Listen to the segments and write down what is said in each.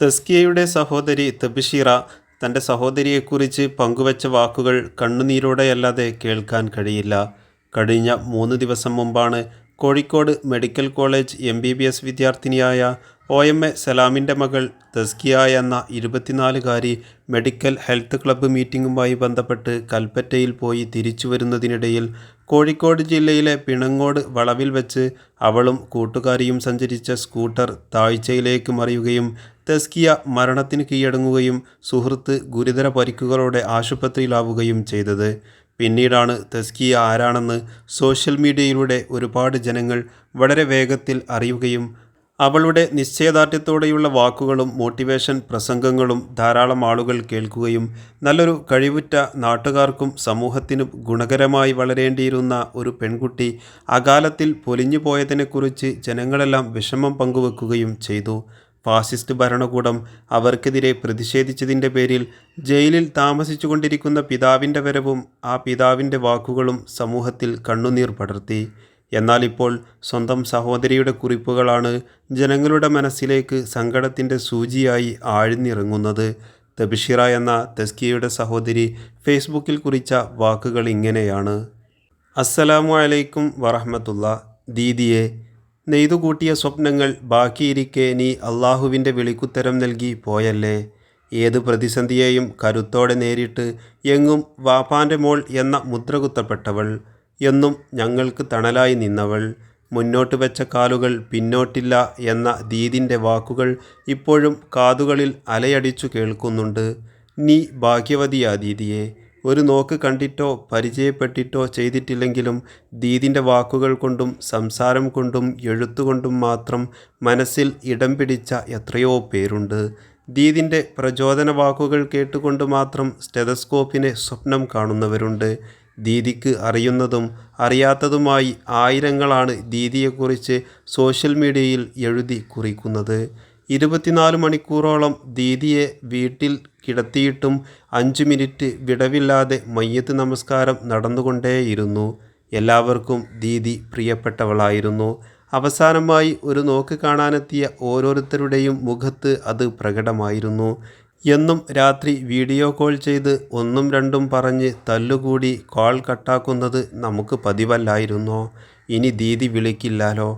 തസ്കിയയുടെ സഹോദരി തബിഷീറ തന്റെ സഹോദരിയെക്കുറിച്ച് പങ്കുവച്ച വാക്കുകൾ കണ്ണുനീരോടെയല്ലാതെ കേൾക്കാൻ കഴിയില്ല. കഴിഞ്ഞ മൂന്ന് ദിവസം മുമ്പാണ് Kozhikode medical college M B B S വിദ്യാർത്ഥിനിയായ O M A സലാമിന്റെ മകൾ തസ്കിയ എന്ന ഇരുപത്തിനാലുകാരി മെഡിക്കൽ ഹെൽത്ത് ക്ലബ്ബ് മീറ്റിംഗുമായി ബന്ധപ്പെട്ട് കൽപ്പറ്റയിൽ പോയി തിരിച്ചു വരുന്നതിനിടയിൽ കോഴിക്കോട് ജില്ലയിലെ പിണങ്ങോട് വളവിൽ വെച്ച് അവളും കൂട്ടുകാരിയും സഞ്ചരിച്ച സ്കൂട്ടർ താഴ്ചയിലേക്ക് മറിയുകയും തസ്കിയ മരണത്തിന് കീഴടങ്ങുകയും സുഹൃത്ത് ഗുരുതര പരിക്കുകളോടെ ആശുപത്രിയിലാവുകയും ചെയ്തത്. പിന്നീടാണ് തസ്കിയ ആരാണെന്ന് സോഷ്യൽ മീഡിയയിലൂടെ ഒരുപാട് ജനങ്ങൾ വളരെ വേഗത്തിൽ അറിയുകയും അവളുടെ നിശ്ചയദാർഢ്യത്തോടെയുള്ള വാക്കുകളും മോട്ടിവേഷൻ പ്രസംഗങ്ങളും ധാരാളം ആളുകൾ കേൾക്കുകയും നല്ലൊരു കഴിവുറ്റ നാട്ടുകാർക്കും സമൂഹത്തിനും ഗുണകരമായി വളരേണ്ടിയിരുന്ന ഒരു പെൺകുട്ടി അകാലത്തിൽ പൊലിഞ്ഞു പോയതിനെക്കുറിച്ച് ജനങ്ങളെല്ലാം വിഷമം പങ്കുവെക്കുകയും ചെയ്തു. ഫാസിസ്റ്റ് ഭരണകൂടം അവർക്കെതിരെ പ്രതിഷേധിച്ചതിന്റെ പേരിൽ ജയിലിൽ താമസിച്ചുകൊണ്ടിരിക്കുന്ന പിതാവിന്റെ വരവും ആ പിതാവിന്റെ വാക്കുകളും സമൂഹത്തിൽ കണ്ണുനീർ പടർത്തി. എന്നാൽ ഇപ്പോൾ സ്വന്തം സഹോദരിയുടെ കുറിപ്പുകളാണ് ജനങ്ങളുടെ മനസ്സിലേക്ക് സങ്കടത്തിന്റെ സൂചിയായി ആഴ്ന്നിറങ്ങുന്നത്. തബിഷിറ എന്ന തസ്കിയയുടെ സഹോദരി ഫേസ്ബുക്കിൽ കുറിച്ച വാക്കുകൾ ഇങ്ങനെയാണ്. അസ്സലാമു അലൈക്കും വറഹമത്തുള്ള ദീദിയെ നെയ്തുകൂട്ടിയ സ്വപ്നങ്ങൾ ബാക്കിയിരിക്കെ നീ അള്ളാഹുവിന്റെ വിളിക്കുത്തരം നൽകി പോയല്ലേ? ഏത് പ്രതിസന്ധിയെയും കരുത്തോടെ നേരിട്ട് എങ്ങും വാപ്പാന്റെ മോൾ എന്ന മുദ്രകുത്തപ്പെട്ടവൾ എന്നും ഞങ്ങൾക്ക് തണലായി നിന്നവൾ. മുന്നോട്ട് വെച്ച കാലുകൾ പിന്നോട്ടില്ല എന്ന ദീദിന്റെ വാക്കുകൾ ഇപ്പോഴും കാതുകളിൽ അലയടിച്ചു കേൾക്കുന്നുണ്ട്. നീ ഭാഗ്യവതിയാ ദീദിയെ. ഒരു നോക്ക് കണ്ടിട്ടോ പരിചയപ്പെട്ടിട്ടോ ചെയ്തിട്ടില്ലെങ്കിലും ദീദിന്റെ വാക്കുകൾ കൊണ്ടും സംസാരം കൊണ്ടും എഴുത്തുകൊണ്ടും മാത്രം മനസ്സിൽ ഇടം പിടിച്ച എത്രയോ പേരുണ്ട്. ദീദിന്റെ പ്രചോദന വാക്കുകൾ കേട്ടുകൊണ്ട് മാത്രം സ്റ്റെതസ്കോപ്പിനെ സ്വപ്നം കാണുന്നവരുണ്ട്. ദീദിക്ക് അറിയുന്നതും അറിയാത്തതുമായി ആയിരങ്ങളാണ് ദീദിയെക്കുറിച്ച് സോഷ്യൽ മീഡിയയിൽ എഴുതി കുറിക്കുന്നത്. ഇരുപത്തിനാല് മണിക്കൂറോളം ദീദിയെ വീട്ടിൽ കിടത്തിയിട്ടും അഞ്ച് മിനിറ്റ് വിടവില്ലാതെ മയ്യത്ത് നമസ്കാരം നടന്നുകൊണ്ടേയിരുന്നു. എല്ലാവർക്കും ദീദി പ്രിയപ്പെട്ടവളായിരുന്നു. അവസാനമായി ഒരു നോക്ക് കാണാനെത്തിയ ഓരോരുത്തരുടെയും മുഖത്ത് അത് പ്രകടമായിരുന്നു. എന്നും രാത്രി വീഡിയോ കോൾ ചെയ്ത് ഒന്നും രണ്ടും പറഞ്ഞ് തല്ലുകൂടി കോൾ കട്ടാക്കുന്നത് നമുക്ക് പതിവല്ലായിരുന്നോ? ഇനി ദീദി വിളിക്കില്ലാലോ?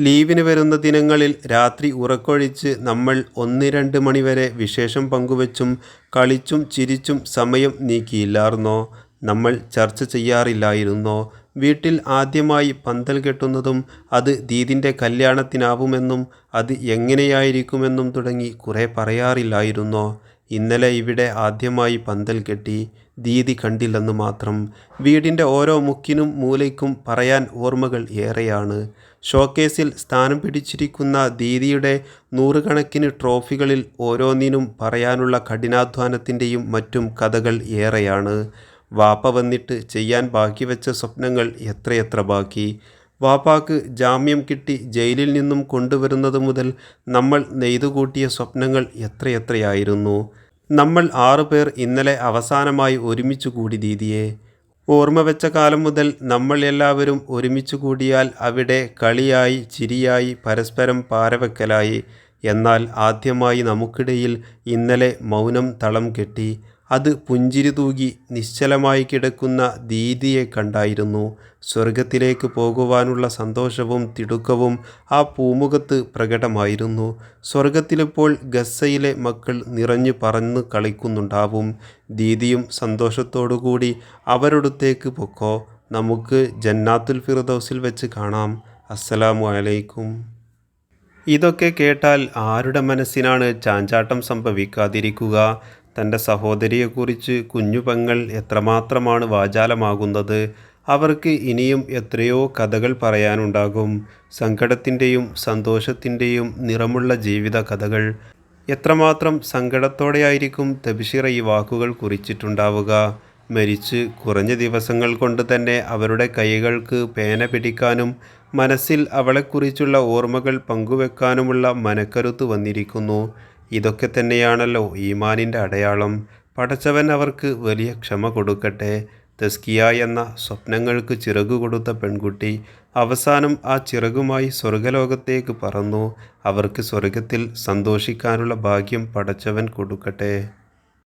ലീവിന് വരുന്ന ദിനങ്ങളിൽ രാത്രി ഉറക്കൊഴിച്ച് നമ്മൾ ഒന്ന് രണ്ട് മണിവരെ വിശേഷം പങ്കുവച്ചും കളിച്ചും ചിരിച്ചും സമയം നീക്കിയില്ലായിരുന്നോ? നമ്മൾ ചർച്ച ചെയ്യാറില്ലായിരുന്നോ? വീട്ടിൽ ആദ്യമായി പന്തൽ കെട്ടുന്നതും അത് ദീദിന്റെ കല്യാണത്തിനാവുമെന്നും അത് എങ്ങനെയായിരിക്കുമെന്നും തുടങ്ങി കുറേ പറയാറില്ലായിരുന്നോ? ഇന്നലെ ഇവിടെ ആദ്യമായി പന്തൽ കെട്ടി ദീദി കണ്ടില്ലെന്ന് മാത്രം വീടിന്റെ ഓരോ മുക്കിനും മൂലയ്ക്കും പറയാൻ ഓർമ്മകൾ ഏറെയാണ്. ഷോക്കേസിൽ സ്ഥാനം പിടിച്ചിരിക്കുന്ന ദീദിയുടെ നൂറുകണക്കിന് ട്രോഫികളിൽ ഓരോന്നിനും പറയാനുള്ള കഠിനാധ്വാനത്തിന്റെയും മറ്റും കഥകൾ ഏറെയാണ്. വാപ്പ വന്നിട്ട് ചെയ്യാൻ ബാക്കി വെച്ച സ്വപ്നങ്ങൾ എത്രയെത്ര ബാക്കി. വാപ്പാക്ക് ജാമ്യം കിട്ടി ജയിലിൽ നിന്നും കൊണ്ടുവരുന്നത് മുതൽ നമ്മൾ നെയ്തുകൂട്ടിയ സ്വപ്നങ്ങൾ എത്രയെത്രയായിരുന്നു. നമ്മൾ ആറുപേർ ഇന്നലെ അവസാനമായി ഒരുമിച്ച് കൂടി ദീദിയെ. ഓർമ്മ വെച്ച കാലം മുതൽ നമ്മൾ എല്ലാവരും ഒരുമിച്ച് കൂടിയാൽ അവിടെ കളിയായി ചിരിയായി പരസ്പരം പാരവെക്കലായി. എന്നാൽ ആദ്യമായി നമുക്കിടയിൽ ഇന്നലെ മൗനം തളം കെട്ടി. അത് പുഞ്ചിരി തൂകി നിശ്ചലമായി കിടക്കുന്ന ദീദിയെ കണ്ടായിരുന്നു. സ്വർഗത്തിലേക്ക് പോകുവാനുള്ള സന്തോഷവും തിടുക്കവും ആ പൂമുഖത്ത് പ്രകടമായിരുന്നു. സ്വർഗത്തിലിപ്പോൾ ഗസ്സയിലെ മക്കൾ നിറഞ്ഞു പറന്ന് കളിക്കുന്നുണ്ടാവും. ദീദിയും സന്തോഷത്തോടുകൂടി അവരടുത്തേക്ക് പൊക്കോ. നമുക്ക് ജന്നാത്തുൽ ഫിറദൗസിൽ വെച്ച് കാണാം. അസ്സലാമു അലൈക്കും. ഇതൊക്കെ കേട്ടാൽ ആരുടെ മനസ്സിനാണ് ചാഞ്ചാട്ടം സംഭവിക്കാതിരിക്കുക? തന്റെ സഹോദരിയെക്കുറിച്ച് കുഞ്ഞു പെങ്ങൾ എത്രമാത്രമാണ് വാചാലമാകുന്നത് അവർക്ക് ഇനിയും എത്രയോ കഥകൾ പറയാനുണ്ടാകും. സങ്കടത്തിന്റെയും സന്തോഷത്തിന്റെയും നിറമുള്ള ജീവിത കഥകൾ. എത്രമാത്രം സങ്കടത്തോടെയായിരിക്കും തബിഷിറ ഈ വാക്കുകൾ കുറിച്ചിട്ടുണ്ടാവുക. മരിച്ച് കുറഞ്ഞ ദിവസങ്ങൾ കൊണ്ട് തന്നെ അവരുടെ കൈകൾക്ക് പേന പിടിക്കാനും മനസ്സിൽ അവളെക്കുറിച്ചുള്ള ഓർമ്മകൾ പങ്കുവെക്കാനുമുള്ള മനക്കരുത്ത് വന്നിരിക്കുന്നു. ഇതൊക്കെ തന്നെയാണല്ലോ ഈമാനിന്റെ അടയാളം. പടച്ചവൻ അവർക്ക് വലിയ ക്ഷമ കൊടുക്കട്ടെ. തസ്കിയ എന്ന സ്വപ്നങ്ങൾക്ക് ചിറകു കൊടുത്ത പെൺകുട്ടി അവസാനം ആ ചിറകുമായി സ്വർഗലോകത്തേക്ക് പറന്നു. അവർക്ക് സ്വർഗത്തിൽ സന്തോഷിക്കാനുള്ള ഭാഗ്യം പടച്ചവൻ കൊടുക്കട്ടെ.